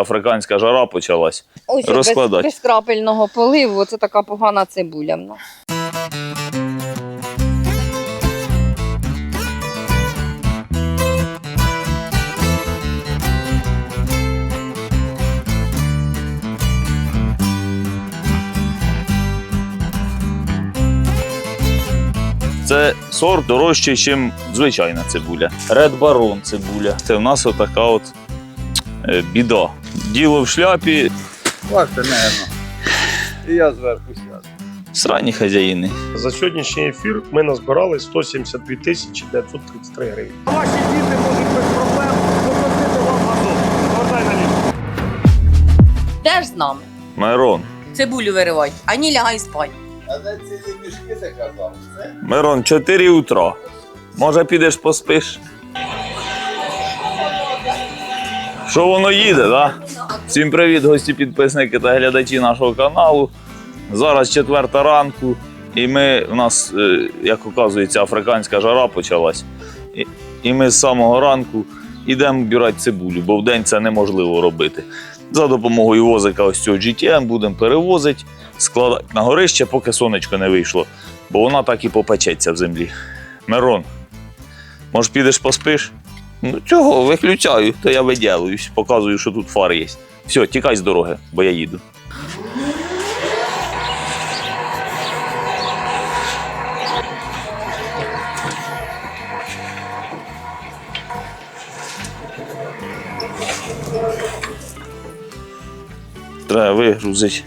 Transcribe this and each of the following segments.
Африканська жара почалась. Ось без, Розкладать. без крапельного поливу, оце така погана цибуля в нас. Це сорт дорожчий, ніж звичайна цибуля. Red Baron цибуля. Це в нас отака от е, біда. Діло в шляпі, Бачите, наверно. І я зверху сяду. срані хазяїни. За сьогоднішній ефір ми назбирали 172 тисячі 933 гривень. Ваші діти можуть без проблем попросити вам газон. Звертай на ліс. Теж з нами. Мирон. Цибулю виривай, а ні лягай спать. А де цілі мішки ти казав? Мирон, 4 утра. Може, підеш поспиш? Що воно їде, так? Всім привіт, гості, підписники та глядачі нашого каналу. Зараз четверта ранку, і ми у нас, е, як оказується, африканська жара почалась. І, ми з самого ранку йдемо вбирати цибулю, бо вдень це неможливо робити. За допомогою возика ось цього GTM будемо перевозити, складати на горище, поки сонечко не вийшло, бо вона так і попечеться в землі. Мирон, може підеш поспиш? Ну чого, виключаю, то я виділююсь, показую, що тут фар є. Все, тікай з дороги, бо я їду. Треба вигрузити.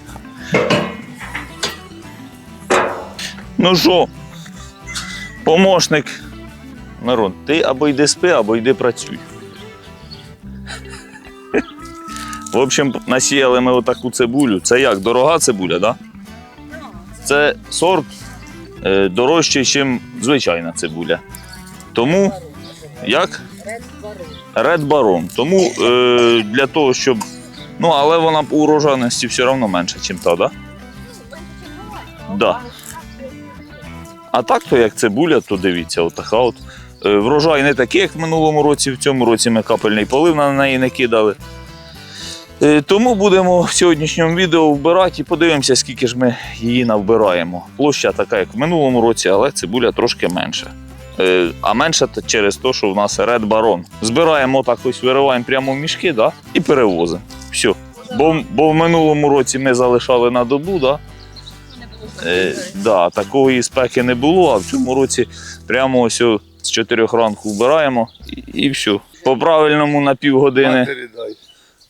Ну що, помощник. Мирон, ти або йди спи, або йди працюй. В общем, насіяли ми отаку цибулю. Це як? Дорога цибуля? Да? Це сорт е, дорожчий, ніж звичайна цибуля. Тому як? Red Baron. Тому е, для того, щоб. Ну, але вона по урожайності все одно менша, ніж та, так? Да? Да. А так, то як цибуля, то дивіться, отака от. Е, Врожай не такий, як в минулому році. В цьому році ми капельний полив на неї не кидали. Е, Тому будемо в сьогоднішньому відео вбирати і подивимося, скільки ж ми її навбираємо. Площа така, як в минулому році, але цибуля трошки менша. Е, А менша через те, що в нас Red Baron. Збираємо так ось вириваємо прямо в мішки да? і перевозимо. Все. Бо, бо в минулому році ми залишали на добу, да? Е, да, такої спеки не було, а в цьому році прямо ось з 4 ранку вбираємо і, і все. По правильному на півгодини.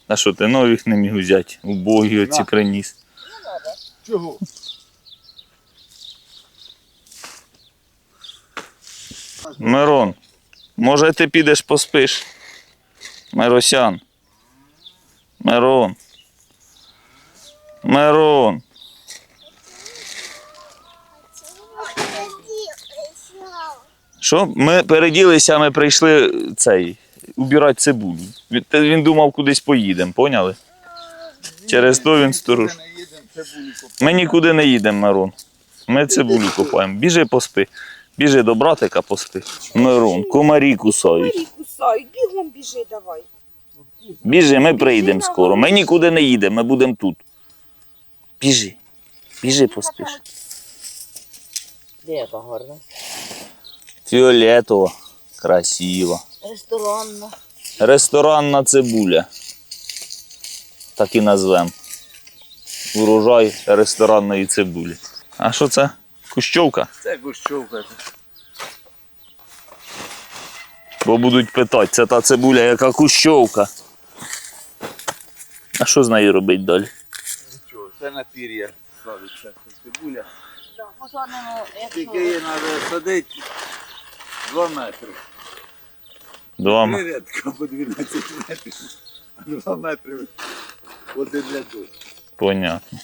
А що ти нових не міг взяти? Убогі оці приніс. Чого? Мирон, може ти підеш поспиш? Миросян. Мирон. Мирон. Що? Ми переділися, ми прийшли цей, убирати цибулю. Він, він думав, кудись поїдемо, поняли? Через то він сторож. Ми нікуди не їдемо, Мирон. Ми цибулю копаємо. Біжи поспи. Біжи до братика поспи. Мирон, комарі кусають. Комарі кусають, бігом біжи давай. Біжи, ми прийдемо скоро. Ми нікуди не їдемо, ми будемо тут. Біжи. Біжи поспиш. Де яка гарна? Фіолетово. Красиво. Ресторанна. Ресторанна цибуля. Так і назвемо. Урожай ресторанної цибулі. А що це? Кущовка? Це гущовка. Бо будуть питати, це та цибуля, яка кущовка. А що з нею робити далі? Нічого, це на пір'я ставиться цибуля. Тільки її треба садити 2 метри. Два. Три рядка по 12 метрів. 2 метри. Один для того. Понятно.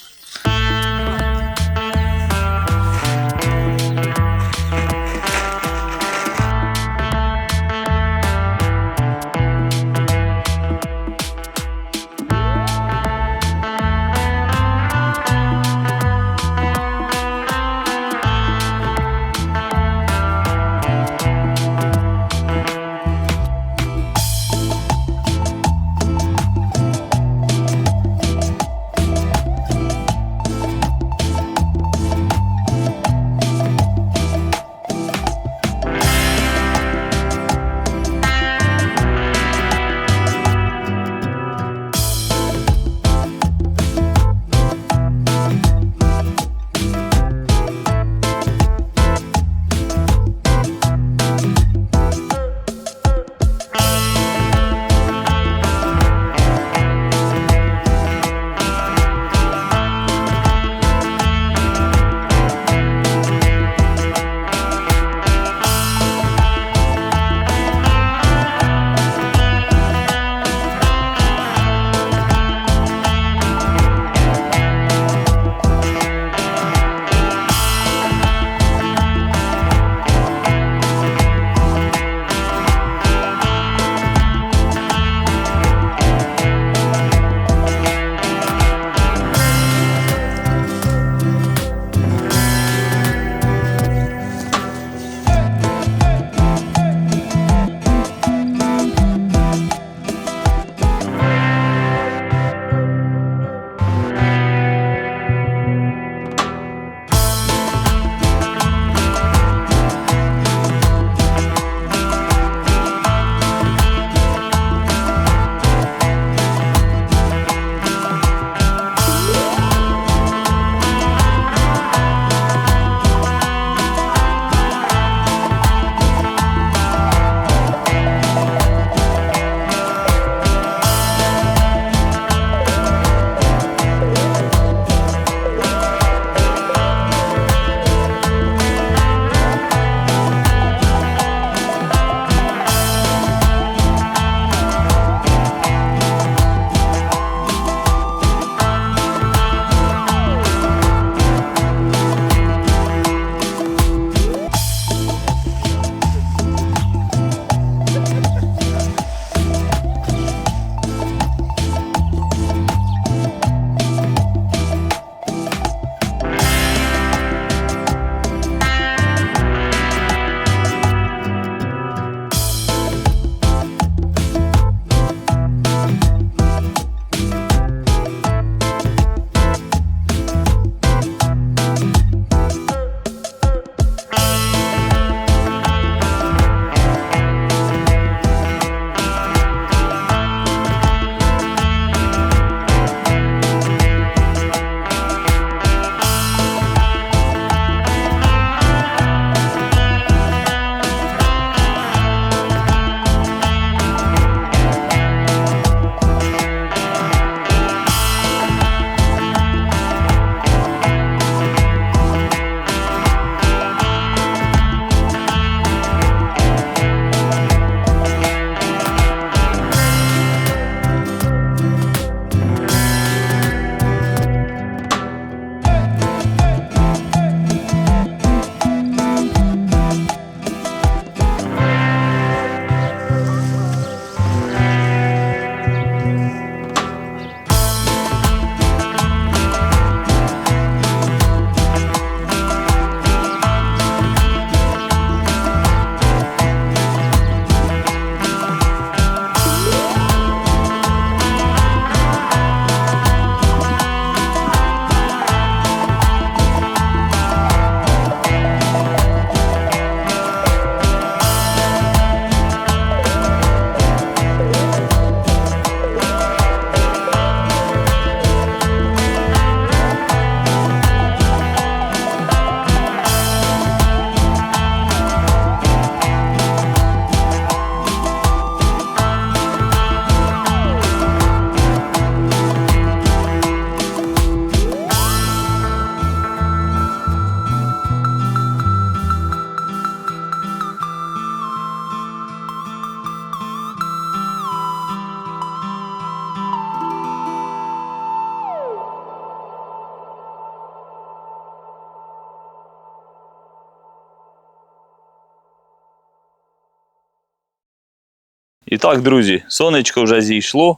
І так, друзі, сонечко вже зійшло.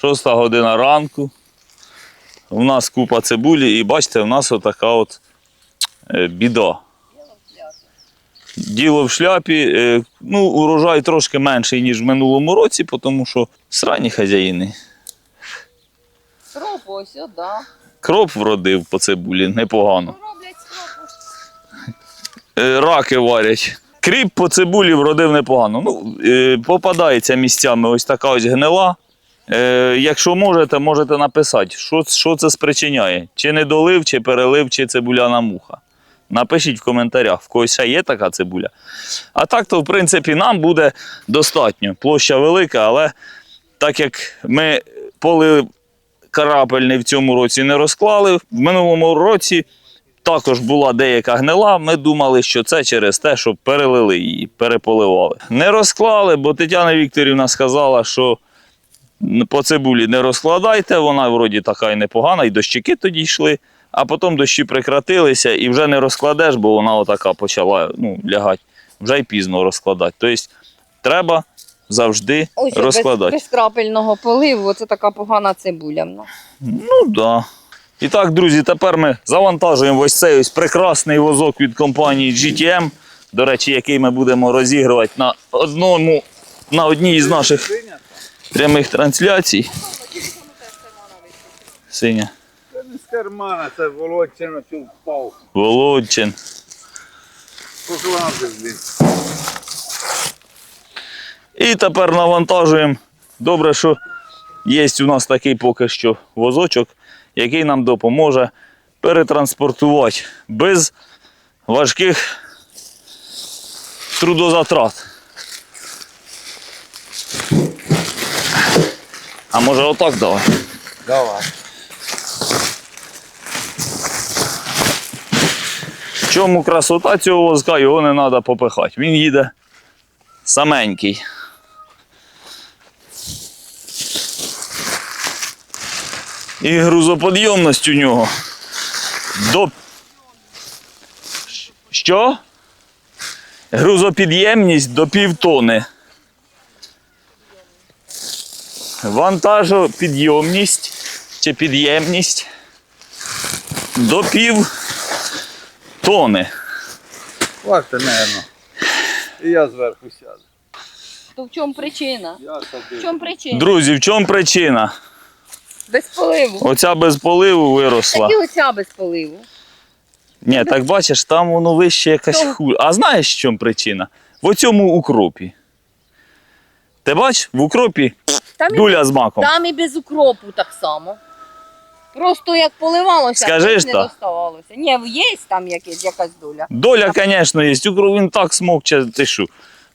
Шоста година ранку. У нас купа цибулі, і бачите, у нас отака от е, біда. Діло в шляпі. е, Ну, урожай трошки менший, ніж в минулому році, тому що срані хазяїни. Кроп ось, о, да. Кроп вродив по цибулі, непогано. Роблять кропу. Е, Раки варять. Кріп по цибулі вродив непогано. Ну, е, попадається місцями ось така ось гнила. Е, якщо можете, можете написати, що, що це спричиняє. Чи недолив, чи перелив, чи цибуляна муха. Напишіть в коментарях, в когось є така цибуля. А так, то, в принципі, нам буде достатньо. Площа велика, але так як ми поли карапельний в цьому році не розклали, в минулому році також була деяка гнила. Ми думали, що це через те, що перелили її, переполивали. Не розклали, бо Тетяна Вікторівна сказала, що по цибулі не розкладайте, вона вроді така і непогана, і дощики тоді йшли. А потім дощі прекратилися і вже не розкладеш, бо вона отака почала ну, лягати. Вже й пізно розкладати. Тобто треба завжди Ось без, розкладати. без крапельного поливу, оце така погана цибуля. в нас. Ну да. І так, друзі, тепер ми завантажуємо ось цей ось прекрасний возок від компанії GTM. До речі, який ми будемо розігрувати на одному, на одній із наших прямих трансляцій. Синя. Це не з кармана, це володчина, що впав. Володчин. І тепер навантажуємо. Добре, що є у нас такий поки що возочок, який нам допоможе перетранспортувати без важких трудозатрат. А може отак давай? Давай. В чому красота цього возка, його не треба попихати. Він їде саменький. І грузоподйомність у нього до. Що? Грузопідємність до півтони. Вантажопідйомність чи підємність до пів тони. Варте, напевно. І я зверху сяду. То в чому причина? Я В чому причина? Друзі, в чому причина? Без поливу. Оця без поливу виросла. Так і оця без поливу. Ні, так бачиш, там воно вище якась ху. А знаєш, в чому причина? В оцьому укропі. Ти бач, в укропі Там і, дуля з маком. там і без укропу так само. Просто як поливалося, Скажи ж не то. доставалося. Ні, є там якась, якась доля. Доля, звісно, є. Укроп він так смокче, ти що,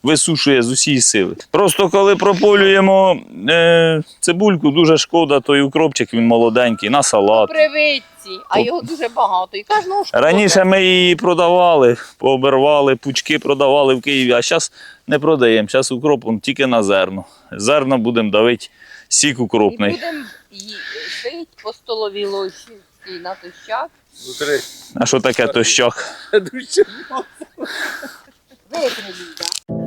висушує з усієї сили. Просто коли прополюємо е, цибульку, дуже шкода, той укропчик він молоденький, на салат. Привитці, а його дуже багато. І кожного шкода. Раніше ми її продавали, пообервали, пучки продавали в Києві, а зараз не продаємо. Зараз укроп он тільки на зерно. Зерно будемо давити сік І укропний. будемо шити по столовій ложці і на тощак. А що таке тощак? Душе. Викривіть, так.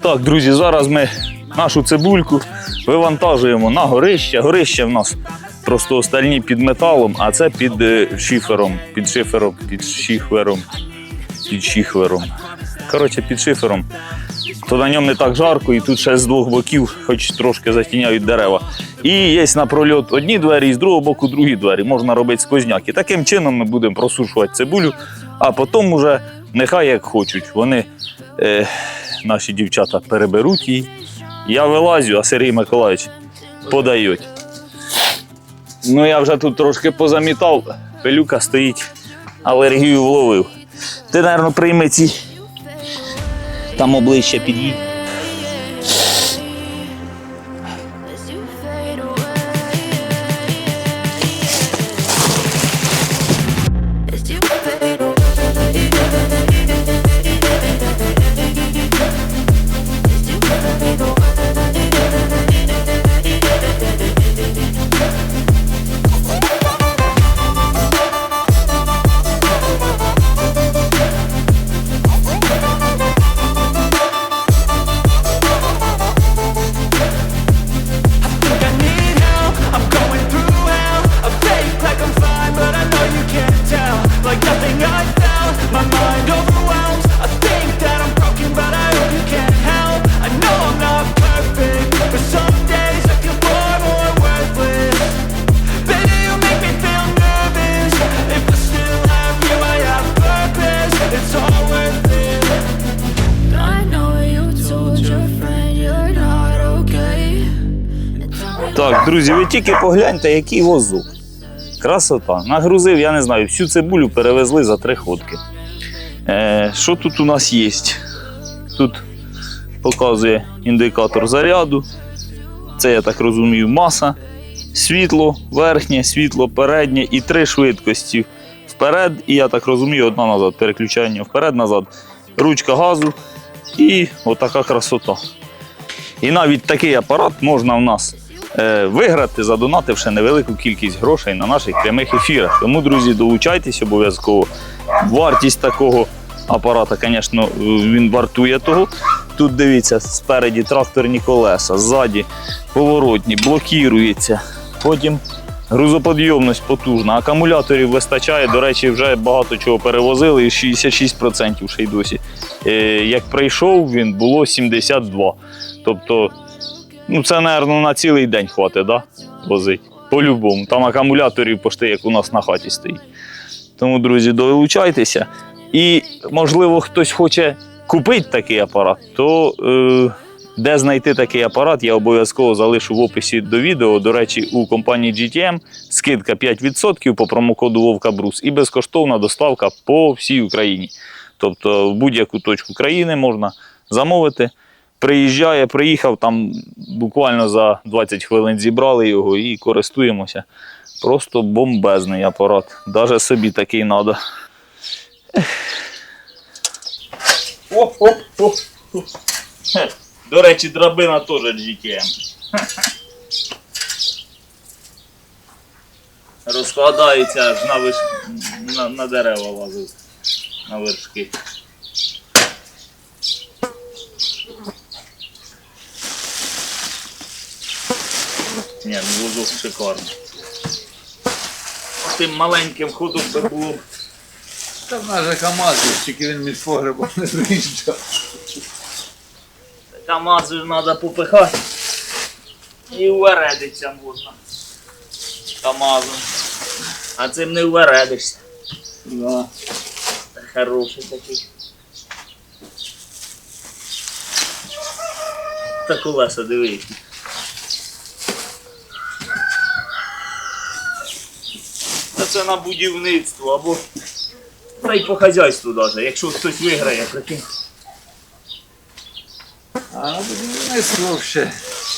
Так, друзі, зараз ми нашу цибульку вивантажуємо на горище. Горище в нас просто остальні під металом, а це під е, шифером, під шифером, під шифером. під шифером. Коротше, під шифером. То на ньому не так жарко, і тут ще з двох боків, хоч трошки затіняють дерева. І є на прольот одні двері, і з другого боку другі двері. Можна робити сквозняк. І таким чином ми будемо просушувати цибулю, а потім уже нехай як хочуть. Вони, е, наші дівчата, переберуть її. Я вилазю, а Сергій Миколаївич подають. Ну, я вже тут трошки позамітав, пилюка стоїть, алергію вловив. Ти, мабуть, прийми ці. Там обличчя під'їдь. Друзі, ви тільки погляньте, який возок. Красота. Нагрузив, я не знаю, всю цибулю перевезли за три ходки. Е, що тут у нас є? Тут показує індикатор заряду. Це, я так розумію, маса, світло верхнє, світло переднє і три швидкості вперед. І я так розумію, одна назад. Переключання вперед-назад. Ручка газу і отака красота. І навіть такий апарат можна в нас виграти, задонативши невелику кількість грошей на наших прямих ефірах. Тому, друзі, долучайтесь обов'язково. Вартість такого апарата, звісно, е, він вартує того. Тут дивіться, спереді тракторні колеса, ззаді поворотні, блокірується. Потім грузоподйомність потужна. Акумуляторів вистачає. До речі, вже багато чого перевозили, і 66% ще й досі. Е, Як прийшов, він було 72%. Тобто, ну це, мабуть, на цілий день хватить, да? возить. По-любому. Там акумуляторів пошти, як у нас на хаті стоїть. Тому, друзі, долучайтеся. І, можливо, хтось хоче купити такий апарат, то е, де знайти такий апарат, я обов'язково залишу в описі до відео. До речі, у компанії GTM скидка 5% по промокоду Вовка Брус і безкоштовна доставка по всій Україні. Тобто в будь-яку точку країни можна замовити. Приїжджає, приїхав, там буквально за 20 хвилин зібрали його і користуємося. Просто бомбезний апарат. Навіть собі такий треба. О-о-о! До речі, драбина теж GTM. Розкладається аж на, виш... на, на дерева лазить, на вершки. Ні, ну вузок шикарний. Тим маленьким ходом би було б Та в нас же КАМАЗ, тільки він між погребом не виїжджав. КАМАЗ же треба попихати. І увередиться можна. КАМАЗом. А цим не увередишся. Да. Хороший такий. Та колеса диви. які. Це на будівництво або. Та й по хазяйству навіть, якщо хтось виграє, прикинь. А на будівництво ще.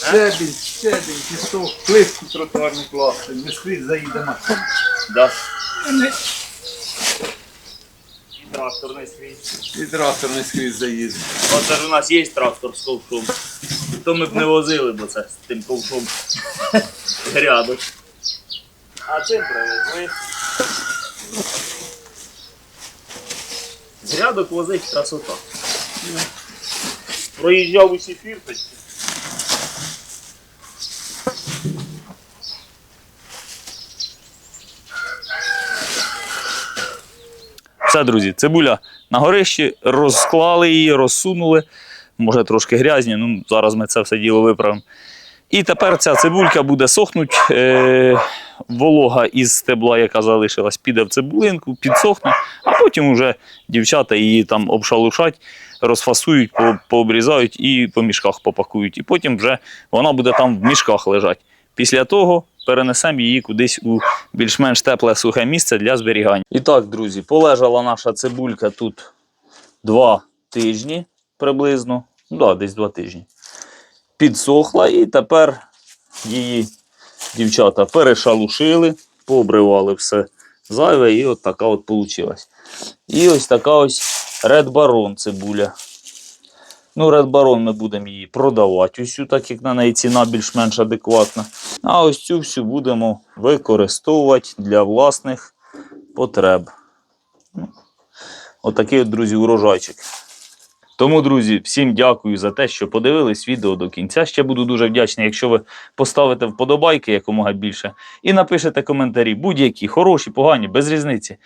Щебінь, щебінь, пісок, плитку тротуарну класти. Ми скрізь заїдемо. Да. І тракторний свій. І трактор не скрізь заїде. Оце ж у нас є трактор з ковшом. То ми б не возили, бо це з тим ковшом грядок. А цим привезли. З грядок возить красота. Проїжджав усі фірточки. Це друзі, цибуля на горищі, розклали її, розсунули. Може трошки грязні, ну зараз ми це все діло виправимо. І тепер ця цибулька буде сохнути. Е- волога із стебла, яка залишилась, піде в цибулинку, підсохне, а потім вже дівчата її там обшалушать, розфасують, по- пообрізають і по мішках попакують. І потім вже вона буде там в мішках лежати. Після того перенесемо її кудись у більш-менш тепле сухе місце для зберігання. І так, друзі, полежала наша цибулька тут два тижні приблизно. Ну, да, десь два тижні. Підсохла, і тепер її дівчата перешалушили, пообривали все зайве, і от така от получилась. І ось така ось Red Baron цибуля. Ну, Red Baron ми будемо її продавати усю, так як на неї ціна більш-менш адекватна. А ось цю всю будемо використовувати для власних потреб. Ну, Отакий от, друзі, урожайчик. Тому, друзі, всім дякую за те, що подивились відео до кінця. Ще буду дуже вдячний, якщо ви поставите вподобайки якомога більше і напишете коментарі, будь-які, хороші, погані, без різниці.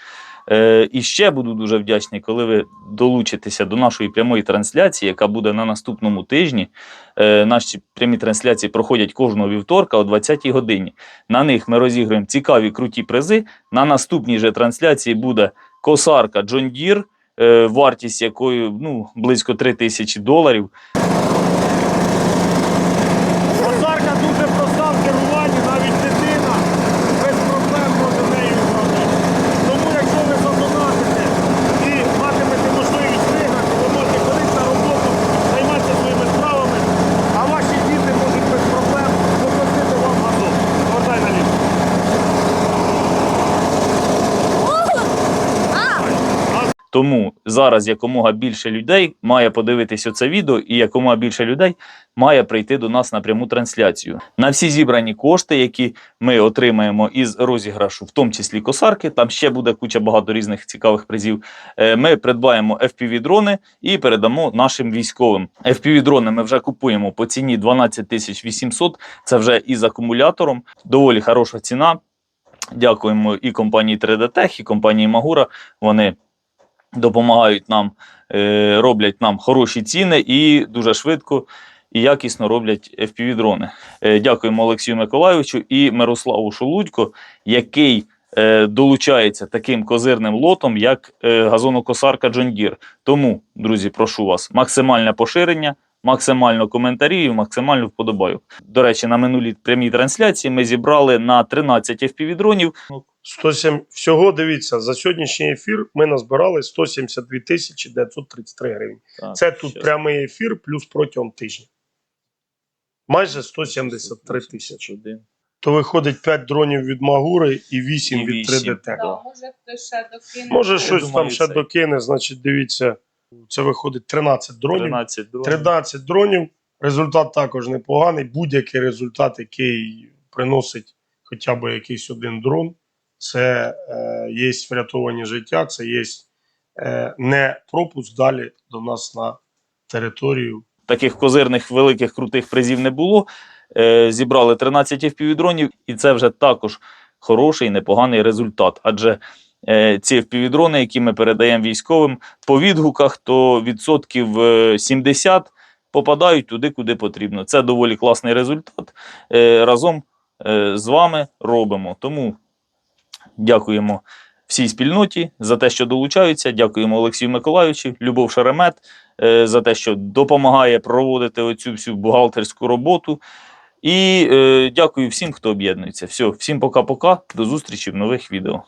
Е, і ще буду дуже вдячний, коли ви долучитеся до нашої прямої трансляції, яка буде на наступному тижні. Е, наші прямі трансляції проходять кожного вівторка о 20-й годині. На них ми розіграємо цікаві круті призи. На наступній же трансляції буде косарка Deere, е, вартість якої ну, близько 3 тисячі доларів. Косарка дуже проста в керуванні, навіть дитина без проблем може нею управляти. Тому якщо ви задонатите і матимете можливість виграти, ви можете ходити на роботу, займатися своїми справами, а ваші діти можуть без проблем попросити вам газон. Повертай на ліс. Тому зараз якомога більше людей має подивитися це відео, і якомога більше людей має прийти до нас на пряму трансляцію. На всі зібрані кошти, які ми отримаємо із розіграшу, в тому числі косарки, там ще буде куча багато різних цікавих призів. е, Ми придбаємо FPV-дрони і передамо нашим військовим. FPV-дрони ми вже купуємо по ціні 12 тисяч 800, Це вже із акумулятором. Доволі хороша ціна. Дякуємо і компанії 3D Tech, і компанії Magura. Вони допомагають нам, е, роблять нам хороші ціни і дуже швидко і якісно роблять FPV-дрони. Е, дякуємо Олексію Миколайовичу і Мирославу Шолудько, який е, долучається таким козирним лотом, як газонокосарка John Deere. Тому, друзі, прошу вас, максимальне поширення. Максимально коментарів, максимально вподобаю. До речі, на минулій прямій трансляції ми зібрали на 13 FPV-дронів. 107, всього дивіться, за сьогоднішній ефір ми назбирали 172 тисячі 933 гривень. Це тут щас. прямий ефір плюс протягом тижня. Майже 173 тисячі. То виходить 5 дронів від Магури і 8 І від 3D Tech. Да, може хтось ще докине. Може, щось думаю, там ще це- докине, значить, дивіться, це виходить 13 дронів. 13 дронів. 13 дронів. Результат також непоганий. Будь-який результат, який приносить хоча б якийсь один дрон, це е, є врятовані життя, це є е, не пропуск далі до нас на територію. таких козирних великих крутих призів не було. Е, зібрали 13 FPV-дронів, і це вже також хороший, непоганий результат. Адже ці FPV-дрони, які ми передаємо військовим, по відгуках, то відсотків е, 70 попадають туди, куди потрібно. Це доволі класний результат. Разом з вами робимо. Тому дякуємо всій спільноті за те, що долучаються. Дякуємо Олексію Миколайовичу, Любов Шеремет е, за те, що допомагає проводити оцю всю бухгалтерську роботу. І е, дякую всім, хто об'єднується. Все, всім пока-пока. До зустрічі в нових відео.